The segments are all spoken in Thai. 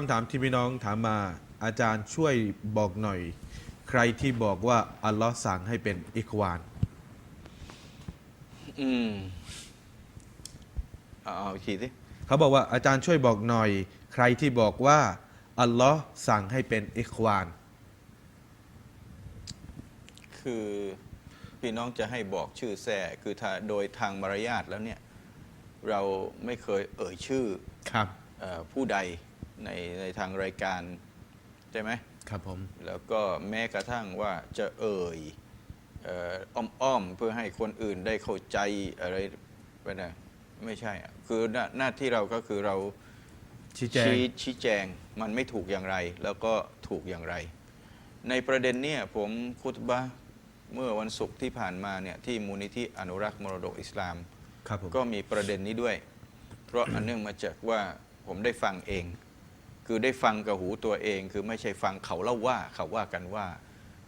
คำถามที่พี่น้องถามมาอาจารย์ช่วยบอกหน่อย ใครที่บอกว่าอัลลอฮ์สั่งให้เป็นอิควาน อืมเอาเอาอีกทีสิเขาบอกว่าอาจารย์ช่วยบอกหน่อย ใครที่บอกว่าอัลลอฮ์สั่งให้เป็นอิควาน คือพี่น้องจะให้บอกชื่อแท้คือถ้าโดยทางมารยาทแล้วเนี่ย เราไม่เคยเอ่ยชื่อครับ เออผู้ใด ในในทางรายการใช่ไหมครับผม แล้วก็แม้กระทั่งว่าจะเอ่ยเอ่ออ้อมๆเพื่อให้คนอื่นได้เข้าใจอะไรไปนะไม่ใช่อะคือหน้าหน้าที่เราก็คือเราชี้แจงชี้ชี้แจงมันไม่ถูกอย่างไร แล้วก็ถูกอย่างไร ในประเด็นเนี่ยผมคุตบะห์เมื่อวันศุกร์ที่ผ่านมาเนี่ยที่มูลนิธิอนุรักษ์มรดกอิสลามครับผมก็มีประเด็นนี้ด้วย เพราะอันเนื่องมาจากว่าผมได้ฟังเอง คือได้ฟังกับหูตัวเอง คือไม่ใช่ฟังเขาเล่าว่าเขาว่ากันว่า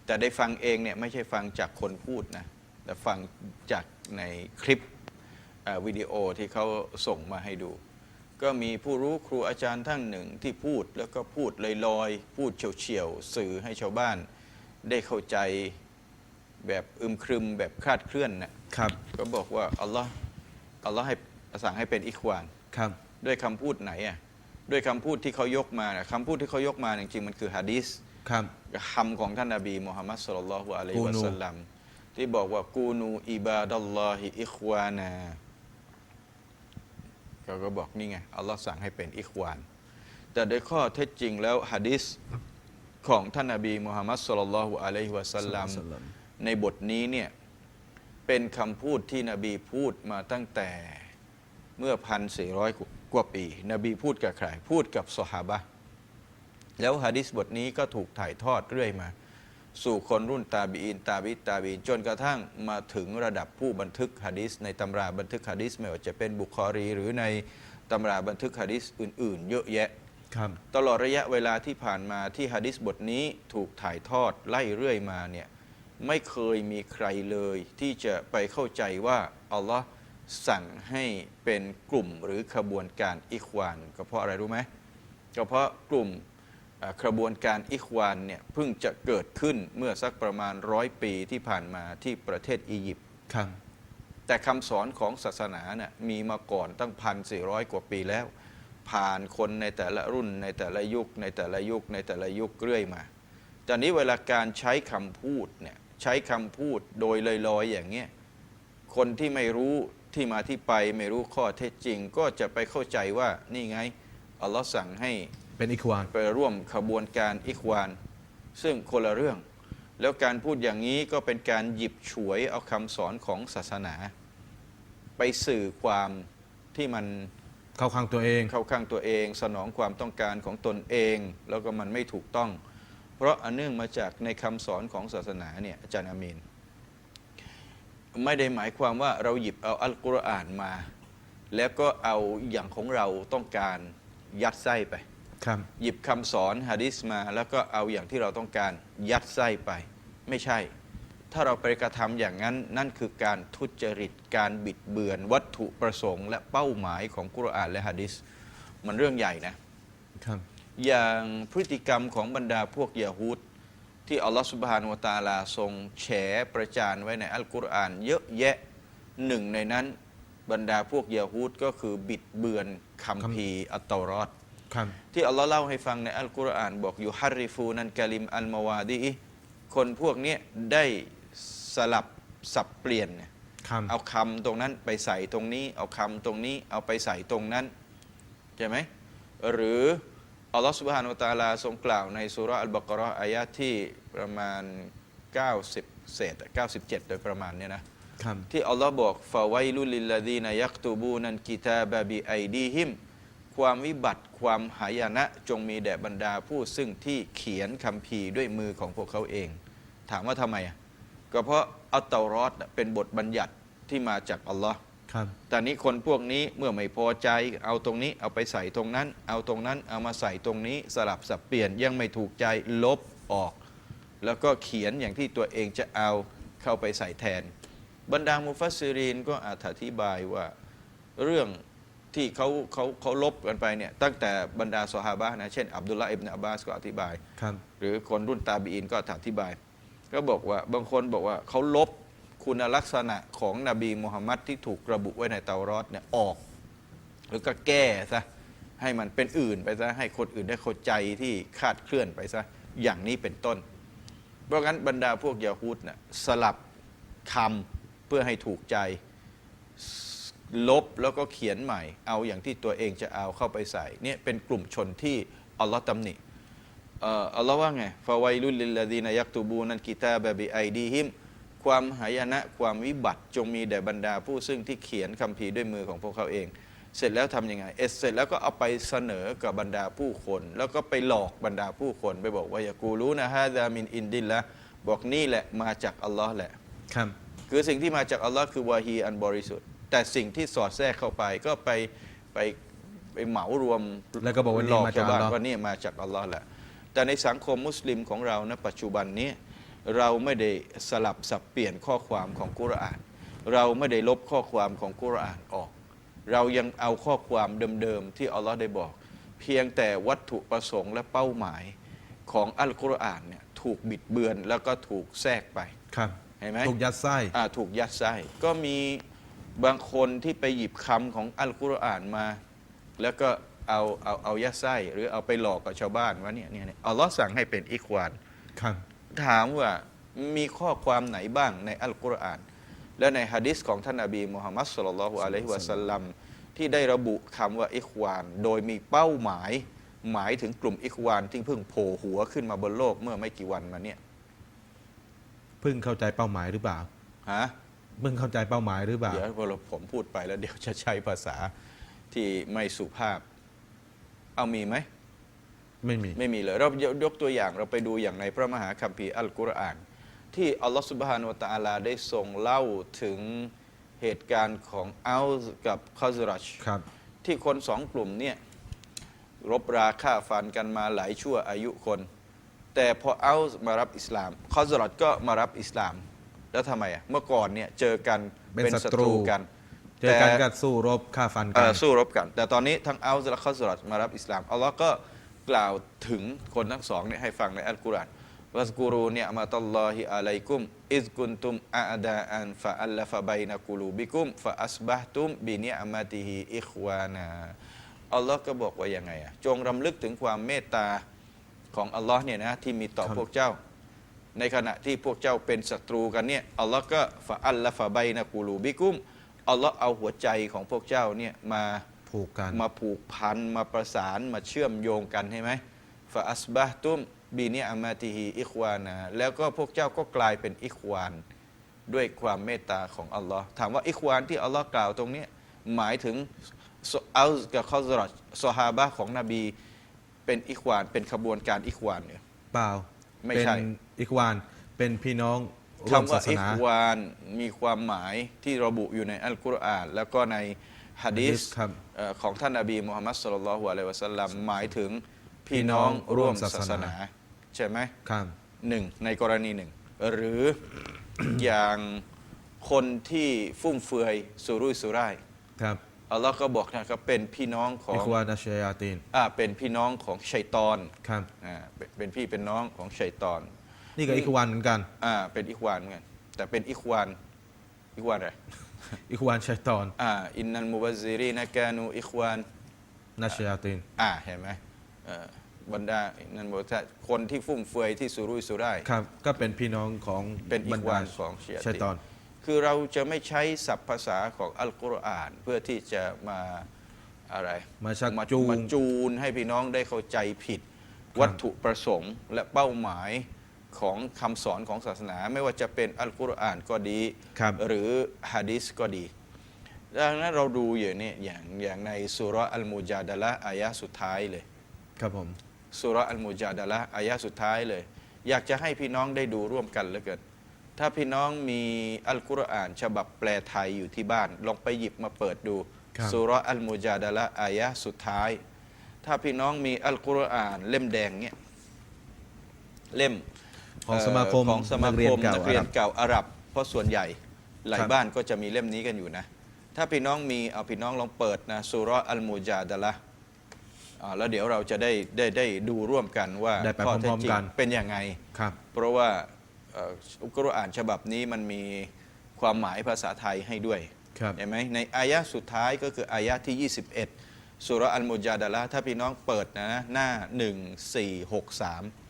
แต่ได้ฟังเองเนี่ยไม่ใช่ฟังจากคนพูดนะแต่ฟังจากในคลิปเอ่อวิดีโอที่เขาส่งมาให้ดู ก็มีผู้รู้ครูอาจารย์ท่านหนึ่งที่พูดแล้วก็พูดลอยๆ พูดเฉียวๆ สื่อให้ชาวบ้าน ได้เข้าใจแบบอึมครึมแบบคลาดเคลื่อนน่ะครับก็บอกว่าอัลลอฮ์อัลลอฮ์ให้สั่งให้เป็นอิควานครับด้วยคำพูดไหนอะ ด้วยคำพูดที่เขายกมาน่ะคำพูดที่เขายกมาจริงๆมันคือฮะดีษครับ คำของท่านนบีมุฮัมมัดสุลลัลลอฮุอะลัยฮิกูวะนูสัลลัมที่บอกว่ากูนูอิบาดัลลอฮิอิควานาเขาก็บอกนี่ไงอัลลอฮ์สั่งให้เป็นอิควาน แต่โดยข้อเท็จจริงแล้วฮะดิษของท่านนบีมุฮัมมัดสุลลัลลอฮุอะลัยฮิวะสัลลัมในบทนี้เนี่ยเป็นคำพูดที่นบีพูดมาตั้งแต่เมื่อพันสี่ร้อย กว่าปี นบีพูดกับใคร พูดกับสหาบะห์แล้วฮะดิษบทนี้ก็ถูกถ่ายทอดเรื่อยมา สู่คนรุ่นตาบีอิน ตาบิตาบีนจนกระทั่งมาถึงระดับผู้บันทึกฮะดิษในตำราบันทึกฮะดิษไม่ว่าจะเป็นบุคอรี หรือในตำราบันทึกฮะดิษอื่น ๆ เยอะแยะครับตลอดระยะเวลาที่ผ่านมาที่ฮะดิษบทนี้ถูกถ่ายทอดไล่เรื่อยมาเนี่ยไม่เคยมีใครเลยที่จะไปเข้าใจว่าอัลลอฮ์ สั่งให้เป็นกลุ่มหรือขบวนการอิควานก็เพราะอะไรรู้ไหมก็เพราะกลุ่มเอ่อขบวนการอิควานเนี่ยเพิ่งจะเกิดขึ้นเมื่อสักประมาณร้อยปีที่ผ่านมาที่ประเทศอียิปต์ครับแต่คำสอนของศาสนาเนี่ยมีมาก่อนตั้งพันสี่ร้อยกว่าปีแล้ว ผ่านคนในแต่ละรุ่นในแต่ละยุค ในแต่ละยุคในแต่ละยุคเรื่อยมาตอนนี้เวลาการใช้คำพูดเนี่ยใช้คำพูดโดยลอยๆอย่างเงี้ยคนที่ไม่รู้ ที่มาที่ไปไม่รู้ข้อเท็จจริง ก็จะไปเข้าใจว่านี่ไงอัลลอฮ์สั่งให้เป็นอิควานไปร่วมขบวนการอิควาน ซึ่งคนละเรื่อง แล้วการพูดอย่างนี้ก็เป็นการหยิบฉวยเอาคำสอนของศาสนา ไปสื่อความที่มันเข้าข้างตัวเอง เข้าข้างตัวเอง สนองความต้องการของตนเอง แล้วก็มันไม่ถูกต้อง เพราะอันเนื่องมาจากในคำสอนของศาสนาเนี่ยอาจารย์อามีน ไม่ได้หมายความว่าเราหยิบเอาอัลกุรอานมา แล้วก็เอาอย่างของเราต้องการยัดไส้ไป ครับหยิบคำสอนฮะดิษมา แล้วก็เอาอย่างที่เราต้องการยัดไส้ไป ไม่ใช่ ถ้าเราไปกระทำอย่างนั้นนั่นคือการทุจริตการบิดเบือนวัตถุประสงค์ และเป้าหมายของกุรอานและฮะดิษมันเรื่องใหญ่นะ ครับ อย่างพฤติกรรมของบรรดาพวกยาฮูด ที่อัลลอฮฺสุบฮานวะตะอาลาทรงแฉประจานไว้ในอัลกุรอาน เยอะแยะหนึ่งในนั้นบรรดาพวกยาฮูดก็คือบิดเบือนคัมภีร์อัตเตารอดครับที่อัลลอฮ์เล่าให้ฟังในอัลกุรอานบอกอยู่ฮัรริฟูนันกาลิมอัลมาวาดีอิคนพวกเนี้ยได้สลับสับเปลี่ยนเนี่ยครับเอาคำตรงนั้นไปใส่ตรงนี้ เอาคำตรงนี้เอาไปใส่ตรงนั้นใช่ไหมหรือ อัลลอฮ์สุบฮานุตะอาลาทรงกล่าวในสุราะห์อัลบากเราะห์อายะห์ที่ประมาณ 90 เศษอะ97 โดยประมาณเนี่ยนะครับที่อัลลอฮ์บอกฟาไวลุลิลลาดีนายักตูบูนันกิตาบะบิไอดีฮิมความวิบัติความหายนะจงมีแด่บรรดาผู้ซึ่งที่เขียนคัมภีร์ด้วยมือของพวกเขาเอง ถามว่าทำไมอะก็เพราะอัลเตารอดเป็นบทบัญญัติที่มาจากอัลลอฮ์ ครับแต่นี้คนพวกนี้เมื่อไม่พอใจเอาตรงนี้เอาไปใส่ตรงนั้น เอาตรงนั้นเอามาใส่ตรงนี้สลับสับเปลี่ยนยังไม่ถูกใจลบออก แล้วก็เขียนอย่างที่ตัวเองจะเอาเข้าไปใส่แทน บรรดามุฟัสซิรีนก็อธิบายว่าเรื่องที่เขาเขาเขาลบกันไปเนี่ยตั้งแต่บรรดาซอฮาบะห์นะเช่นอับดุลลาห์อิบนาอับบาสก็อธิบายครับหรือคนรุ่นตาบีอินก็อธิบาย ก็บอกว่าบางคนบอกว่าเขาลบ คุณลักษณะของนบีมุฮัมมัดที่ถูกระบุไว้ในเตารอดเนี่ยออก หรือก็แก้ซะให้มันเป็นอื่นไปซะให้คนอื่นได้เข้าใจที่คาดเคลื่อนไปซะอย่างนี้เป็นต้น เพราะงั้นบรรดาพวกยาฮูดน่ะสลับคำเพื่อให้ถูกใจลบแล้วก็เขียนใหม่ เอาอย่างที่ตัวเองจะเอาเข้าไปใส่เนี่ยเป็นกลุ่มชนที่อัลลอฮ์ตำหนิอัลลอฮ์ว่าไงฟาไวลุลลิลลาดีนยักตูบูนันกิตาบะบิไอดีฮิม ความหายนะความวิบัติจงมีแด่บรรดาผู้ซึ่งที่เขียนคัมภีร์ด้วยมือของพวกเขาเอง เสร็จแล้วทำยังไงเอสเสร็จแล้วก็เอาไปเสนอกับบรรดาผู้คน แล้วก็ไปหลอกบรรดาผู้คน ไปบอกว่าอย่ากูรู้นะฮะดามินอินดินละบอกนี่แหละมาจากอัลลอฮ์แหละครับคือสิ่งที่มาจากอัลลอฮ์คือวาฮีอันบริสุทธิ์ แต่สิ่งที่สอดแทรกเข้าไปก็ไปไปไปเหมารวมแล้วก็บอกว่านี่หลอกมาจากชาวบ้านอัลลอฮ์ว่านี่มาจากอัลลอฮ์แหละแต่ในสังคมมุสลิมของเราณปัจจุบันนี้ เราไม่ได้สลับสับเปลี่ยนข้อความของกุรอาน เราไม่ได้ลบข้อความของกุรอานออก เรายังเอาข้อความเดิมๆที่อัลลอฮ์ได้บอก เพียงแต่วัตถุประสงค์และเป้าหมายของอัลกุรอานเนี่ยถูกบิดเบือนแล้วก็ถูกแทรกไปครับเห็นไหมถูกยัดไส้อ่าถูกยัดไส้ก็มีบางคนที่ไปหยิบคำของอัลกุรอานมา แล้วก็เอาเอาเอายัดไส้หรือเอาไปหลอกกับชาวบ้านว่าเนี่ยเนี่ยเนี่ยอัลลอฮ์สั่งให้เป็นอิควานครับ ถามว่ามีข้อความไหนบ้างในอัลกุรอาน และในฮะดิษของท่านนบีมุฮัมมัดสุลลัลลอฮุอะลัยฮิวะสัลลัมที่ได้ระบุคำว่าอิควาน โดยมีเป้าหมายหมายถึงกลุ่มอิควานที่เพิ่งโผล่หัวขึ้นมาบนโลกเมื่อไม่กี่วันมาเนี่ยเพิ่งเข้าใจเป้าหมายหรือเปล่าฮะเพิ่งเข้าใจเป้าหมายหรือเปล่าเดี๋ยวพอเราผมพูดไปแล้วเดี๋ยวจะใช้ภาษาที่ไม่สุภาพ เอามีไหม ไม่มี ไม่มีเลย เรายกยกตัวอย่างเราไปดูอย่างในพระมหาคัมภีร์อัลกุรอาน ที่อัลลอฮฺสุบฮานุวะตะอาลาได้ทรงเล่าถึงเหตุการณ์ของอัลส์กับคอซรัชครับที่คนสองกลุ่มเนี่ยรบราฆ่าฟันกันมาหลายชั่วอายุคน แต่พออัลส์มารับอิสลามคอซรัชก็มารับอิสลาม แล้วทำไมอะเมื่อก่อนเนี่ยเจอกันเป็นศัตรูกันเจอกันแต่ก็สู้รบฆ่าฟันกัเอ่นอสู้รบกัน แต่ตอนนี้ทั้งอัลและคอสรัตมารับอิสลามอัลลอฮ์ก็ กล่าวถึงคนทั้งสองเนี่ยให้ฟังในอัลกุรอานวัสกูรูเนี่ยมาตัลลอฮิอะลัยกุมอิซกุนตุมอาดาอันฟะอัลลฟะไบนะกูลูบิกุมฟะอัสบะตุมบิเนียอามาติฮิอิควานาอัลลอฮ์ก็บอกว่ายังไงอะจงรำลึกถึงความเมตตาของอัลลอฮ์เนี่ยนะที่มีต่อพวกเจ้า ในขณะที่พวกเจ้าเป็นศัตรูกันเนี่ยอัลลอฮ์ก็ฟะอัลลฟะไบนะกูลูบิกุมอัลลอฮ์เอาหัวใจของพวกเจ้าเนี่ยมา ผูกกันมาผูกพันมาประสานมาเชื่อมโยงกันใช่ไหมฟาอัสบะฮตุมบีเนียอามาติฮีอิควานาแล้วก็พวกเจ้าก็กลายเป็นอิควาน ด้วยความเมตตาของอัลลอฮ์ถามว่าอิควานที่อัลลอฮ์กล่าวตรงเนี้ยหมายถึงอัลกับคอซรัชซอฮาบะห์ของนบีเป็นอิควาน เป็นขบวนการอิควานเนี่ยเปล่าไม่เป็นใช่อิควานเป็นพี่น้องร่วมคำว่าศาสอินาควานมีความหมายที่ระบุอยู่ในอัลกุรอานแล้วก็ใน ฮะดีษครับเอ่อของท่านนบีมุฮัมมัดสุลลัลลอฮุอะลัยฮิวะสัลลัมหมายถึงพี่น้องร่วมศาสนา ใช่ไหมครับหนึ่งในกรณีหนึ่ง หรืออย่างคนที่ฟุ่มเฟือยสุรุ่ยสุร่ายครับอัลลอฮ์ก็บอกนะครับเป็นพี่น้องของอิควานาชยาตีนอ่าเป็นพี่น้องของชัยตอนครับอ่าเป็นเป็นพี่เป็นน้องของชัยตอน นี่ก็อิควานเหมือนกันอ่าเป็นอิควานเหมือนกันแต่เป็นอิควานอิควานอะไร อิควานชัยตอนอ่าอินนัลมุบัซซิรีนะกานูอิควานนาชยาตีนอ่าเห็นไหมเอ่อบรรดานั่นบอกว่าคนที่ฟุ่มเฟือยที่สุรุ่ยสุร่ายครับ ก็เป็นพี่น้องของเป็นอิบรรควาดานของชียะชัยติตอน คือเราจะไม่ใช้ศัพท์ภาษาของอัลกุรอาน เพื่อที่จะมาอะไรมาชักมาจูงมาจูนให้พี่น้องได้เข้าใจผิด วัตถุประสงค์และเป้าหมาย ของคำสอนของศาสนา ไม่ว่าจะเป็นอัลกุรอานก็ดีครับหรือฮะดิษก็ดี ดังนั้นเราดูอย่างนี้อย่างอย่างในสุราะห์อัลมูจาดะละห์อายะห์สุดท้ายเลย ครับผมสุราะห์อัลมูจาดะละห์อายะห์สุดท้ายเลย อยากจะให้พี่น้องได้ดูร่วมกันเหลือเกินถ้าพี่น้องมีอัลกุรอาน ฉบับแปลไทยอยู่ที่บ้าน ลองไปหยิบมาเปิดดูครับสุราะห์อัลมูจาดะละห์อายะห์สุดท้าย ถ้าพี่น้องมีอัลกุรอานเล่มแดงเนี่ยเล่ม ของสมาคมเอ่อของสมานักเรียคนมเก่านักเรียนอาหรับเก่าอาหรับ เพราะส่วนใหญ่หลายครับบ้านก็จะมีเล่มนี้กันอยู่นะ ถ้าพี่น้องมีเอาพี่น้องลองเปิดนะสุเราะห์อัลมูจาดะละห์อ่าแล้วเดี๋ยวเราจะได้ได้ได้ดูร่วมกันว่าได้ไปข้อเท็จพร้อมจริๆกังนเป็นยังไงครับ เพราะว่าเอ่ออัลกุรอานฉบับนี้มันมีความหมายภาษาไทยให้ด้วยครับเห็นไหมในอายะสุดท้ายก็คืออายะที่ 21สุเราะห์อัลมุจาดะละห์ถ้าพี่น้องเปิดนะหน้า 1463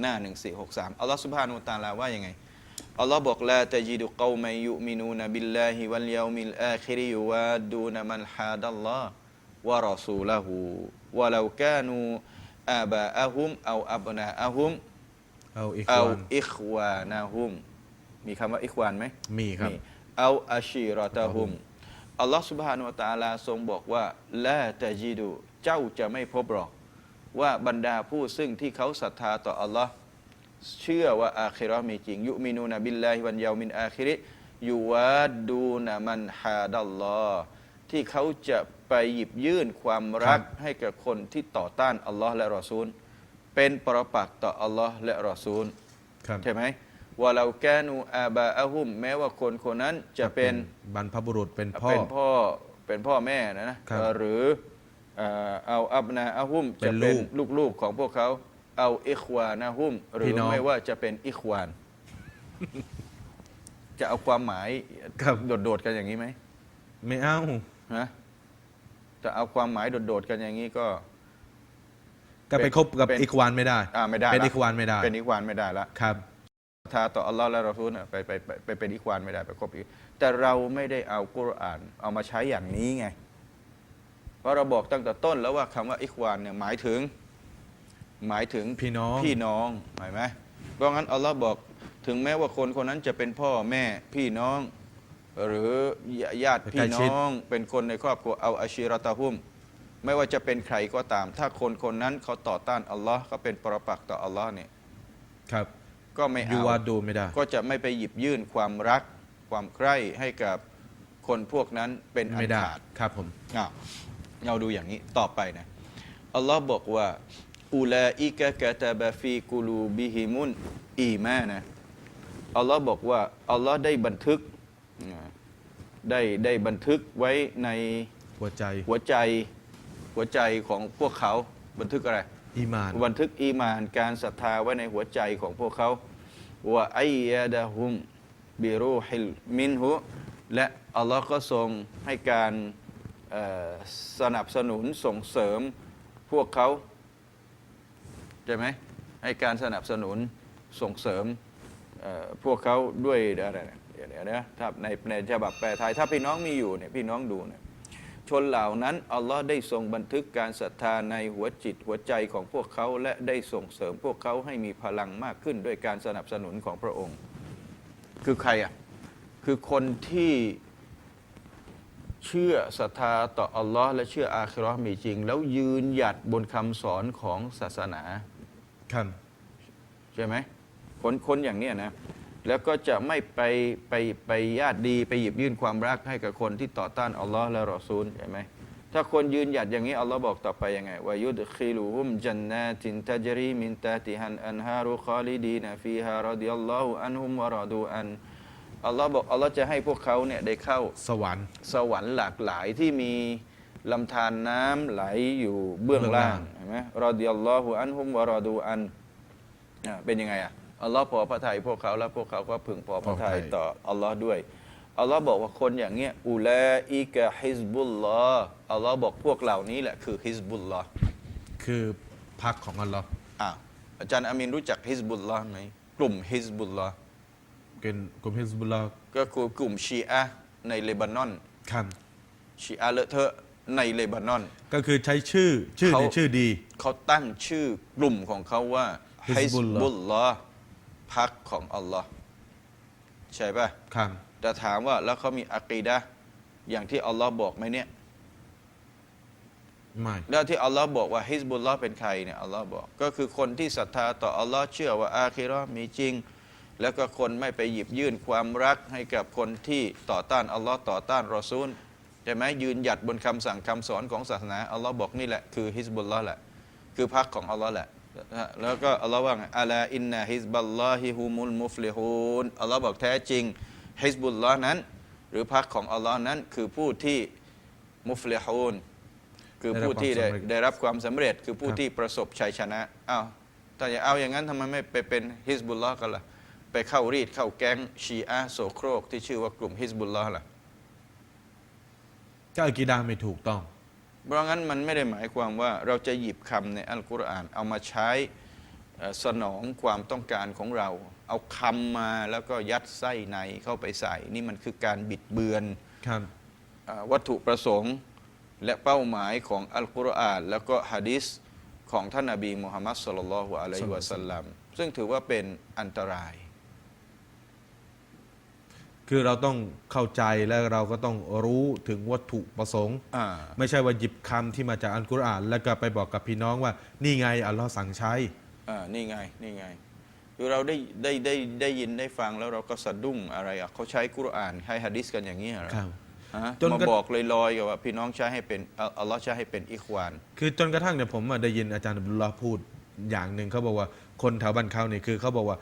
หน้า 1463 อัลลอฮฺสุบฮานุตาลาว่ายังไง อัลลอฮ์บอกลาตจีดุกอมัยยุมินูนบิลลาฮิวัลยามิลอาคิริยวาดูนมันฮาดัลลอฮ์วะรอซูลาหูวะลาวกานูอาบาอาฮุมเอาอับนาอาฮุมเอาอิควานาฮุมมีคำว่าอิควานไหมมีครับเอาอาชีรอตาฮุมอัลลอฮ์สุบฮานุตาลาทรงบอกว่าลาตจีดุเจ้าจะไม่พบหรอก ว่าบรรดาผู้ซึ่งที่เขาศรัทธาต่ออัลลอฮ์เชื่อว่าอาคิเราะห์มีจริง ยุมินูนบิลลาฮิวันยามินอาคิริยูวาดูนมันฮาดัลลอฮ์ที่เขาจะไปหยิบยื่นความรักให้กับคนที่ต่อต้านอัลลอฮ์และรอซูล เป็นปรปักษ์ต่ออัลลอฮ์และรอซูลครับใช่ไหมว่าเราแกนูอาบาอะฮุม แม้ว่าคนคนนั้นจะเป็นบรรพบุรุษเป็นพ่อเป็นพ่อเป็นพ่อแม่นะนะครับเอ่อหรือเอ่อเอาอับนาอะฮุมเป็จะนเป็นลูกลูกๆของพวกเขาเอาอิควานะฮุมหรืพี่อน้องไม่ว่าจะเป็นอิควาน จะเอาความหมายครับโดดๆกันอย่างนี้ไหมไม่เอาฮะจะเอาความหมายโดดๆกันอย่างนี้ก็ ก็ไปคบกับเป็นอีกวันไม่ได้อ่าไม่ได้เป็นละอีกวันไม่ได้ เป็นอิควานไม่ได้ละครับศรัทธาต่ออัลลอฮ์และรอซูลน่ะไปไปไปไปเป็นอิควานไม่ได้ไปคบอีกแต่เราไม่ได้เอากุรอาน เอามาใช้อย่างนี้ไงเพ ราะเราบอกตั้งแต่ต้นแล้วว่าคำว่าอิควานเนี่ยหมายถึง หมายถึงพี่น้องพี่น้องหมายไหมเพราะงั้นอัลลอฮ์บอกถึงแม้ว่าคนคนนั้นจะเป็นพ่อแม่พี่น้อง หรือญาติพี่น้อง เป็นคนในครอบครัวเอาอาชีรตะฮุมไม่ว่าจะเป็นใครก็ตาม ถ้าคนคนนั้นเขาต่อต้านอัลลอฮ์เขาเป็นปรปักษ์ต่ออัลลอฮ์เนี่ยครับก็ไม่ยูเอาวาดูไม่ได้ ก็จะไม่ไปหยิบยื่นความรักความใคร่ให้กับคนพวกนั้นเป็นอัไม่นได้ขาดครับผมอ้าว เราดูอย่างนี้ต่อไปนะอัลลอฮ์บอกว่าอุลาอิกะกะตะบะฟีกุลูบิฮิมุนอีมานะอัลลอฮ์บอกว่าอัลลอฮ์ได้บันทึกอ่าได้ได้บันทึกไว้ในหัวใจหัวใจหัวใจของพวกเขาบันทึกอะไรอีมานบันทึกอีหมานการศรัทธาไว้ในหัวใจของพวกเขาว่าไอยาดะฮุมบิรูฮิลมินหุและอัลลอฮ์ก็ทรงให้การเอ่อ สนับสนุนส่งเสริมพวกเขาใช่ไหมให้การสนับสนุนส่งเสริมพวกเขาด้วยอะไรนะเดี๋ยเดี๋ยวนะถ้าในในฉบับแปลไทยถ้าพี่น้องมีอยู่เนี่ยพี่น้องดูเนี่ยชนเหล่านั้น อัลลอฮ์ได้ทรงบันทึกการศรัทธาในหัวจิตหัวใจของพวกเขาและได้ส่งเสริมพวกเขาให้มีพลังมากขึ้นด้วยการสนับสนุนของพระองค์ คือใครอะคือคนที่ เชื่อศรัทธาต่ออัลลอฮ์และเชื่ออาคิเราะห์มีจริง แล้วยืนหยัดบนคำสอนของศาสนาครับใช่ไหมคนคนอย่างเนี้ยนะแล้วก็จะไม่ไปไปไปญาติดีไปหยิบยื่นความรักให้กับคนที่ต่อต้านอัลลอฮ์และรอซูลใช่ไหมถ้าคนยืนหยัดอย่างนี้อัลลอฮ์บอกต่อไปยังไงว่ายุดคิลูฮุมจันนาตินตัจรีมินตาติฮันอันฮารุคอลิดีนฟีฮารดิยัลลอฮุอันฮุมวะรอดูอัน อัลลอฮ์บอกอัลลอฮ์จะให้พวกเขาเนี่ยได้เข้าสวรรค์ สวรรค์หลากหลายที่มีลำธารน้ำไหลอยู่เบื้องล่างเห็นไหมรอดิยัลลอฮุอันฮุมวะรอดูอันอะเป็นยังไงอะอัลลอฮ์พอพระทัยพวกเขาแล้วพวกเขาก็พึงพอพระทัยพอพระทัยต่ออัลลอฮ์ด้วยอัลลอฮ์บอกว่าคนอย่างเงี้ยอูลาอิกะฮิซบุลลอฮ์อัลลอฮ์บอกพวกเหล่านี้แหละคือฮิซบุลลอฮ์คือพักของอัลลอฮ์อะอาจารย์อามินรู้จักฮิซบุลลอฮ์ไหมกลุ่มฮิซบุลลอฮ์ เป็นกลุ่มฮิสบุลลอฮ์ก็คือกลุ่มชีอะห์ในเลบานอน ครับ ชีอะห์เลอะเทอะในเลบานอน ก็คือใช้ชื่อชื่อเขา ในชื่อดี เขาตั้งชื่อกลุ่มของเขาว่าฮิซ Hizbullah บุลลอฮ์พักของอัลลอฮ์ใช่ป่ะครับ แต่ถามว่าแล้วเขามีอะกีดะห์อย่างที่อัลลอฮ์บอกไหมเนี่ย ไม่ แล้วที่อัลลอฮ์บอกว่าฮิซบุลลอฮ์เป็นใครเนี่ยอัลลอฮ์บอก ก็คือคนที่ศรัทธาต่ออัลลอฮ์เชื่อว่าอาคิเราะห์มีจริง แล้วก็คนไม่ไปหยิบยื่นความรักให้กับคนที่ต่อต้านอัลลอฮ์ต่อต้านรอซูลใช่ไหมยืนหยัดบนคำสั่งคำสอนของศาสนาอัลลอฮ์บอกนี่แหละคือฮิซบุลลอฮ์แหละคือพักของอัลลอฮ์แหละแล้วก็อัลลอฮ์ว่าไงอัลาอินนาฮิซบัลลอฮิฮุมุลมุฟลิฮูนอัลลอฮ์บอกแท้จริงฮิซบุลลอฮ์นั้น หรือพรรคของอัลลอฮ์นั้นคือผู้ที่มุฟลิฮูนคือผู้ที่ได้ได้รับความสำเร็จคือผู้ที่ประสบชัยชนะอ้าวถ้าจะเอาอย่างนั้นทำไมไม่ไปเป็นฮิสบุลลอฮ์กันล่ะ ไปเข้ารีดเข้าแก๊งชีอะห์โสโครก ที่ชื่อว่ากลุ่มฮิสบุลลอฮ์ล่ะก็อากีดาไม่ถูกต้อง เพราะงั้นมันไม่ได้หมายความว่าเราจะหยิบคำในอัลกุรอาน เอามาใช้เอ่อสนองความต้องการของเรา เอาคำมาแล้วก็ยัดไส้ในเข้าไปใส่ นี่มันคือการบิดเบือนครับเอ่อวัตถุประสงค์และเป้าหมายของอัลกุรอาน แล้วก็ฮะดิษของท่านนบีมุฮัมมัดสุลลัลลอฮุอะลัยฮิวะสัลลัมซึ่งถือว่าเป็นอันตราย คือเราต้องเข้าใจและเราก็ต้องรู้ถึงวัตถุประสงค์ อ่า ไม่ใช่ว่าหยิบคำที่มาจากอัลกุรอาน แล้วก็ไปบอกกับพี่น้องว่า นี่ไงอัลลอฮ์สั่งใช้ อ่า นี่ไง นี่ไง คือเราได้ได้ได้ได้ยินได้ฟังแล้วเราก็สะดุ้งอะไรอะเขาใช้กุรอานให้ฮะดิษกันอย่างนี้เหรอครับฮะจนมากระ บอกลอยๆกับว่าพี่น้องใช้ให้เป็นอัลอัลลอฮ์ใช้ให้เป็นอิควาน คือจนกระทั่งเนี่ยผมอะได้ยินอาจารย์อับดุลลอฮ์พูดอย่างหนึ่งเขาบอกว่าคนแถวบ้านเขาเนี่ยคือเขาบอกว่า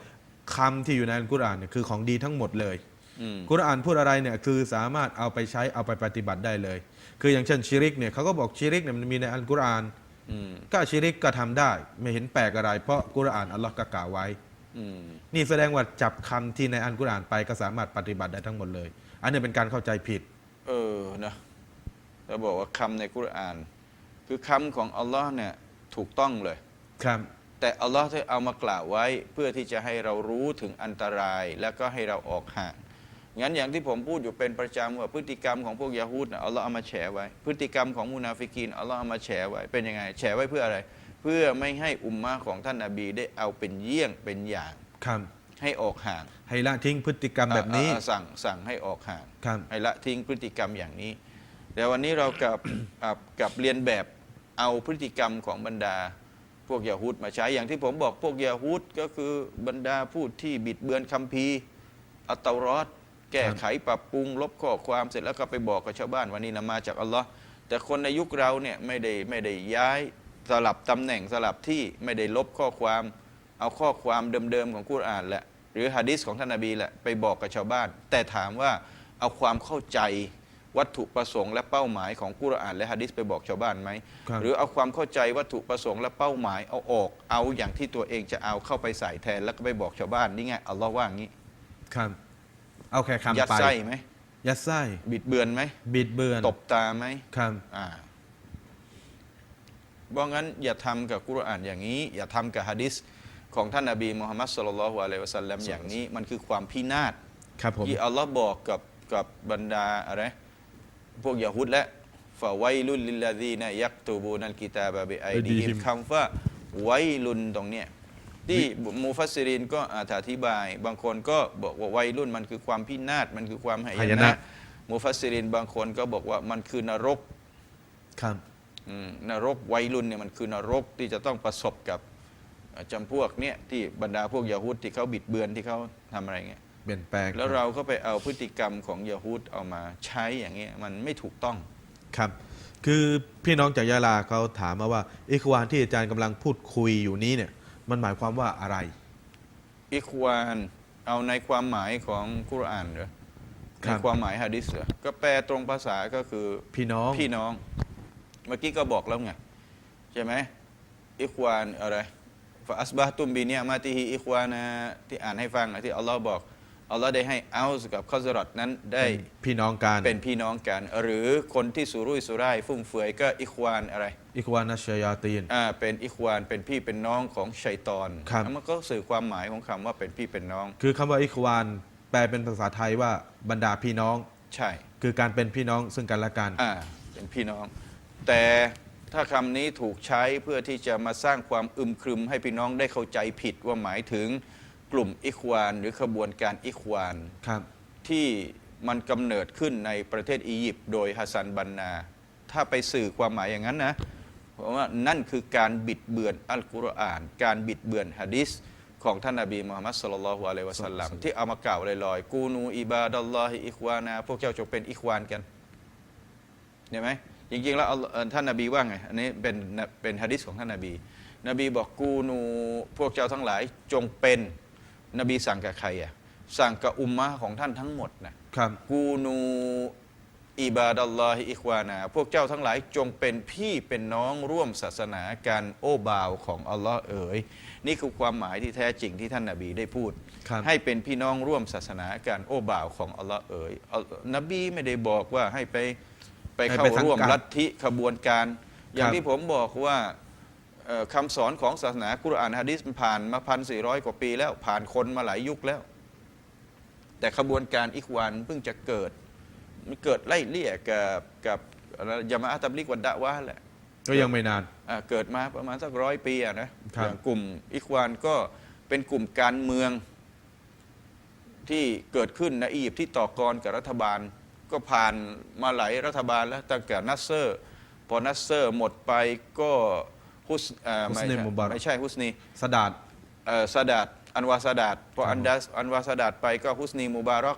คำที่อยู่ในอัลกุรอานเนี่ยคือของดีทั้งหมดเลยอืม กุรอานพูดอะไรเนี่ยคือสามารถเอาไปใช้เอาไปปฏิบัติได้เลย คืออย่างเช่นชิริกเนี่ยเขาก็บอกชิริกเนี่ยมันมีในอัลกุรอานอืมก็ชิริกก็ทำได้ไม่เห็นแปลกอะไร เพราะกุรอานอัลลอฮ์ก็กล่าวไว้อืมนี่แสดงว่าจับคำที่ในอัลกุรอานไปก็สามารถปฏิบัติได้ทั้งหมดเลย อันนี้เป็นการเข้าใจผิด เออนะเราบอกว่าคำในกุรอาน คือคำของอัลลอฮ์เนี่ยถูกต้องเลยครับแต่อัลลอฮ์ได้เอามากล่าวไว้เพื่อที่จะให้เรารู้ถึงอันตราย แล้วก็ให้เราออกห่าง งั้นอย่างที่ผมพูดอยู่เป็นประจำว่าพฤติกรรมของพวกยาฮูดนะอัลลอฮ์เอามาแฉไว้ พฤติกรรมของมุนาฟิกีนอัลลอฮ์เอามาแฉไว้เป็นยังไง แฉไว้เพื่ออะไร เพื่อไม่ให้อุมมะของท่านนาบีได้เอาเป็นเยี่ยงเป็นอย่างครับให้ออกห่าง ให้ละทิ้งพฤติกรรมแบบนี้อ่าอ่าสั่งสั่งให้ออกห่างครับให้ละทิ้งพฤติกรรมอย่างนี้แต่วันนี้เรากับอ่ากับเรียนแบบเอาพฤติกรรมของบรรดาพวกยาฮูดมาใช้อย่างที่ผมบอกพวกยาฮูดก็คือบรรดาผู้ที่บิดเบือนคัมภีร์อัตเตารอด แก้ไขปรับปรุงลบข้อความเสร็จแล้วก็ไปบอกกับชาวบ้านวันนี้นะมาจากอัลลอฮ์แต่คนในยุคเราเนี่ยไม่ได้ไม่ได้ย้ายสลับตำแหน่งสลับที่ไม่ได้ลบข้อความ เอาข้อความเดิมๆของกุรอานแหละหรือฮะดิษของท่านนบีแหละไปบอกกับชาวบ้าน แต่ถามว่าเอาความเข้าใจวัตถุประสงค์และเป้าหมายของกุรอานและฮะดิษไปบอกชาวบ้านไหมครับหรือเอาความเข้าใจวัตถุประสงค์และเป้าหมายเอาออก เอาอย่างที่ตัวเองจะเอาเข้าไปใส่แทนแล้วก็ไปบอกชาวบ้านนี่ไงอัลลอฮ์ว่างี้ครับ เอาแค่ยัดคำไปไส้ไหมยัดไส้บิดเบือนไหมบิดเบือนตบตาไหมครับอ่าเพราะงั้นอย่าทำกับกุรอานอย่างนี้ อย่าทำกับฮะดิษของท่านนาบีมุฮัมมัดสุลลัลลอฮุอะลัยฮิวะสัลลัมอย่างนี้มันคือความพินาศครับผมที่อัลลอฮ์บอกกับกับบรรดาอะไรพวกยาฮุดและฟาไวลุลลิลลาดีนะยักตูบูนัลกิตาบะบิไอดีฮิมคำว่าไวลุนตรงเนี้ย ที่มูฟัสซิรินก็อธิบาย บางคนก็บอกว่าไวลุนมันคือความพินาศมันคือความหาหายยนะนะมูฟัสซิรินบางคนก็บอกว่ามันคือนรกครับอืมนรกไวรุนเนี่ยมันคือนรกที่จะต้องประสบกับเอ่อจำพวกเนี้ยที่บรรดาพวกยาฮูดที่เขาบิดเบือนที่เขาทำอะไรเงี้ยเปลี่ยนแปลงแล้วเราก็ไปเอาพฤติกรรมของยาฮูดเอามาใช้อย่างเงี้ยมันไม่ถูกต้องครับ คือพี่น้องจากยะลาเขาถามมาว่าอิควานที่อาจารย์กำลังพูดคุยอยู่นี้เนี่ย มันหมายความว่าอะไร อิควานเอาในความหมายของกุรอานเหรอครัในบความหมายฮะดิษเหรอก็แปลตรงภาษาก็คือ พี่น้อง พี่น้อง เมื่อกี้ก็บอกแล้วไง ใช่ไหมอิควานอะไรฟาอัสบะตุมบีเนียมาติฮิอิควานะที่อ่านให้ฟังอะที่อัลลอฮ์บอก อัลลอฮ์ได้ให้อัลส์กับคอซรอตนั้นได้พี่น้องกันเป็นพี่น้องกัน หรือคนที่สุรุ่ยสุร่ายฟุ่มเฟือยก็อิควานอะไร อิควานัชชยาตีนอ่าเป็นอิควานเป็นพี่เป็นน้องของชัยตอนครับแล้วมันก็สื่อความหมายของคำว่าเป็นพี่เป็นน้อง คือคำว่าอิควาน แปลเป็นภาษาไทยว่าบรรดาพี่น้องใช่ คือการเป็นพี่น้องซึ่งกันและกันอ่าเป็นพี่น้อง แต่ถ้าคำนี้ถูกใช้เพื่อที่จะมาสร้างความอึมครึมให้พี่น้องได้เข้าใจผิดว่าหมายถึง กลุ่มอิควานหรือขบวนการอิควานครับ ที่มันกำเนิดขึ้นในประเทศอียิปต์โดยฮัสซันบันนา ถ้าไปสื่อความหมายอย่างนั้นนะเพราะว่านั่นคือการบิดเบือนอัลกุรอาน การบิดเบือนฮะดิษของท่านนาบีมุฮัมมัดสุลลัลลอฮุอะลัยฮิวะสัลลัมที่เอามากล่าวลอยๆ กูนูอิบาดัลลอฮิอิควานา พวกเจ้าจงเป็นอิควานกันเห็นไหมจริงๆแล้วอัลลอฮ์เอ่อท่านนาบีว่าไง อันนี้เป็นเป็นฮะดิษของท่านนาบี นบีบอกกูนูพวกเจ้าทั้งหลายจงเป็น นบีสั่งกับใครอะสั่งกับอุมมะของท่านทั้งหมดนะครับกูนูอิบาดัลลอฮิอิควานา พวกเจ้าทั้งหลายจงเป็นพี่เป็นน้องร่วมศาสนาการโอ้บาวของอัลลอฮ์เอ๋ยนี่คือความหมายที่แท้จริงที่ท่านนาบีได้พูดครับให้เป็นพี่น้องร่วมศาสนาการโอ้บ่าวของอัลลอฮ์เอ๋ยอัลนบีไม่ได้บอกว่าให้ไปไปให้เข้าไปสังกัดร่วมลัทธิขบวนการ อย่างครับที่ผมบอกว่าเอ่อ คำสอนของศาสนากุรอานฮะดิษมันผ่านมาพันสี่ร้อยกว่าปีแล้วผ่านคนมาหลายยุคแล้ว แต่ขบวนการอิควานเพิ่งจะเกิดมันเกิดไล่เลี่ยกับกับอะไรยามาอะตับลิกวันดะวะห์แหละ ก็ยังไม่นานอ่าเกิดมาประมาณสักร้อยปีอะนะครับอย่างกลุ่มอิควานก็เป็นกลุ่มการเมืองที่เกิดขึ้นในอียิปต์ที่ต่อกรกับรัฐบาล ก็ผ่านมาหลายรัฐบาลแล้วตั้งแต่นัสเซอร์ พอนัสเซอร์หมดไปก็ ฮุสอ่าไม่ฮุสนีใช่มุบารัก ไม่ใช่ฮุสนีสดาด เอ่อซาดาดอันวาซาดาดพอครับอันดัสอันวาซาดาดไปก็ฮุสนีมูบารัก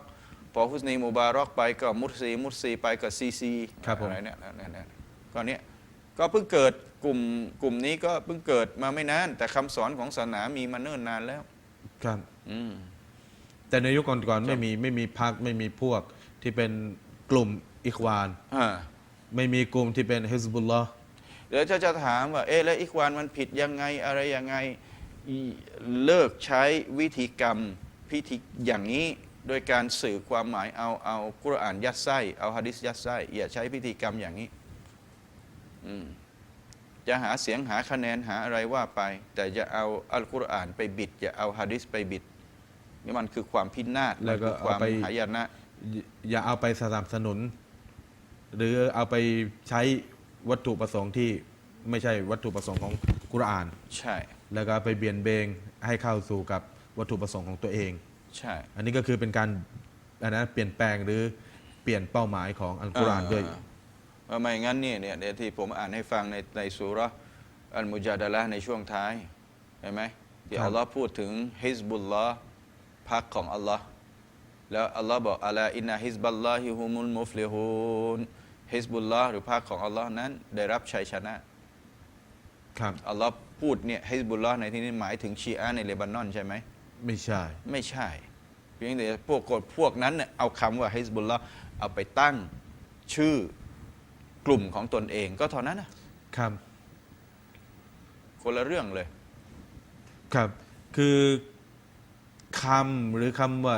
พอฮุสนีมูบารักไปก็มุรซีมุรซีไปก็ซีซีครับผม อะไรเนี่ยเนี่ยเนี่ยก็เนี้ยก็เพิ่งเกิดกลุ่มกลุ่มนี้ก็เพิ่งเกิดมาไม่นาน แต่คำสอนของศาสนามีมาเนิ่นนานแล้ว ครับ อืม แต่ในยุคก่อนๆไม่มีไม่มีพรรคไม่มีพวกที่เป็นกลุ่มอิควาน อ่า ไม่มีกลุ่มที่เป็นฮิซบุลลอฮ์ เดี๋ยวจะจะถามว่าเอ๊ะแล้วอิควานมันผิดยังไงอะไรยังไงเลิกใช้วิธีกรรมพิธีอย่างนี้ โดยการสื่อความหมายเอาเอากุรอานยัดไส้เอาฮะดิษยัดไส้อย่าใช้พิธีกรรมอย่างนี้จะหาเสียงหาคะแนนหาอะไรว่าไป แต่จะเอาอัลกุรอานไปบิดอย่าเอาฮะดิษไปบิดนี่มันคือความพินาศแล้วก็มันคือความาหายนะอย่าเอาไปสนับสนุน หรือเอาไปใช้ วัตถุประสงค์ที่ไม่ใช่วัตถุประสงค์ของกุรอาน ใช่ แล้วก็ไปเบี่ยนเบงให้เข้าสู่กับวัตถุประสงค์ของตัวเอง ใช่ อันนี้ก็คือเป็นการอันนั้นเปลี่ยนแปลงหรือเปลี่ยนเป้าหมายของอัลกุรอานด้วยอ่าไม่งั้นเนี่ยเนี่ยเดี๋ยวที่ผมอ่านให้ฟังในในสุเราะห์อัลมุจาดะละห์ในช่วงท้ายเห็นไหมที่ครับอัลลอฮ์พูดถึงฮิซบุลลอฮ์พักของอัลลอฮ์แล้วอัลลอฮ์บอกอัลาอินนาฮิซบัลลอฮิฮุมุลมุฟลิฮูน ฮิซบุลลอฮ์หรือพักของอัลลอฮ์นั้น ได้รับชัยชนะครับอัลลอฮ์พูดเนี่ยฮิซบุลลอฮ์ในที่นี้หมายถึงชีอะห์ในเลบานอนใช่ไหมไม่ใช่ ไม่ใช่ เพียงแต่พวกกฎพวกนั้นเนี่ยเอาคำว่าฮิซบุลลอฮ์เอาไปตั้งชื่อกลุ่มของตนเองก็เท่านั้นนะครับคนละเรื่องเลย ครับ คือคำหรือคำว่า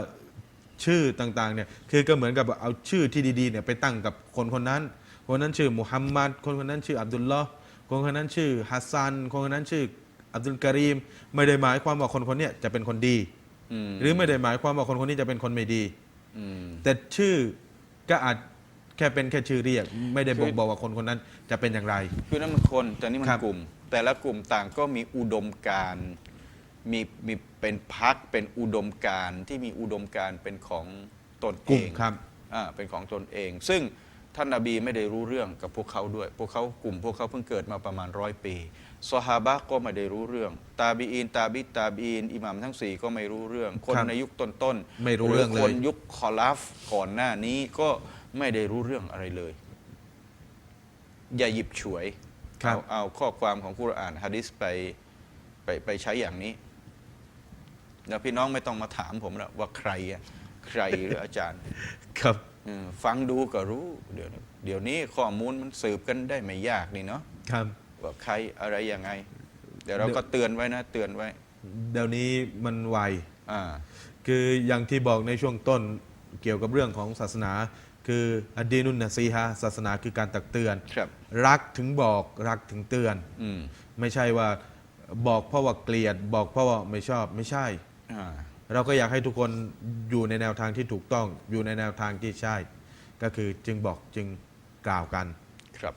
ชื่อต่างๆเนี่ยคือก็เหมือนกับเอาชื่อที่ดีๆเนี่ยไปตั้งกับคนคนนั้น คนนั้นชื่อมุฮัมมัดคนคนนั้นชื่ออับดุลลอฮ์คนคนนั้นชื่อฮัสซันคนคนนั้นชื่ออับดุลการีม ไม่ได้หมายความว่าคนคนเนี้ยจะเป็นคนดีอืมหรือไม่ได้หมายความว่าคนคนนี้จะเป็นคนไม่ดีอืมแต่ชื่อก็อาจแค่เป็นแค่ชื่อเรียก ไม่ได้คือบ่งบอกว่าคนคนนั้นจะเป็นอย่างไร คือนั่นมันคนแต่นี่มันครับกลุ่ม แต่ละกลุ่มต่างก็มีอุดมการณ์ มีมีเป็นพักเป็นอุดมการณ์ที่มีอุดมการณ์เป็นของตนกเอลุ่มงครับอ่าเป็นของตนเอง ซึ่งท่านนาบีไม่ได้รู้เรื่องกับพวกเขาด้วย พวกเขากลุ่มพวกเขาเพิ่งเกิดมาประมาณร้อยปีซอฮาบะห์ก็ไม่ได้รู้เรื่อง ตาบีอีนตาบิตาบีนอิหมัมทั้งสี่ก็ไม่รู้เรื่อง คนครับในยุคต้นๆไม่รู้เรื่องเลย หคนยุคคอลัฟก่อนหน้านี้ก็ไม่ได้รู้เรื่องอะไรเลย อย่าหยิบฉวยครับ เอาเอาข้อความของกุรอานฮะดิษไปไปไปใช้อย่างนี้ แล้วพี่น้องไม่ต้องมาถามผมแล้วว่าใครอะใครหรืออาจารย์ครับอืมฟังดูก็รู้ เดี๋ยวนี้เดี๋ยวนี้ข้อมูลมันสืบกันได้ไม่ยากนี่เนาะครับ ว่าใครอะไรยังไง เดี๋ยวเราก็เตือนไว้นะ เตือนไว้ เดี๋ยวนี้มันไว อ่า คืออย่างที่บอกในช่วงต้นเกี่ยวกับเรื่องของศาสนา คืออัดดีนุนนะซีฮะศาสนาคือการตักเตือน ครับ รักถึงบอกรักถึงเตือน อืม ไม่ใช่ว่าบอกเพราะว่าเกลียด บอกเพราะว่าไม่ชอบไม่ใช่อ่า เราก็อยากให้ทุกคนอยู่ในแนวทางที่ถูกต้องอยู่ในแนวทางที่ใช่ ก็คือจึงบอกจึงกล่าวกัน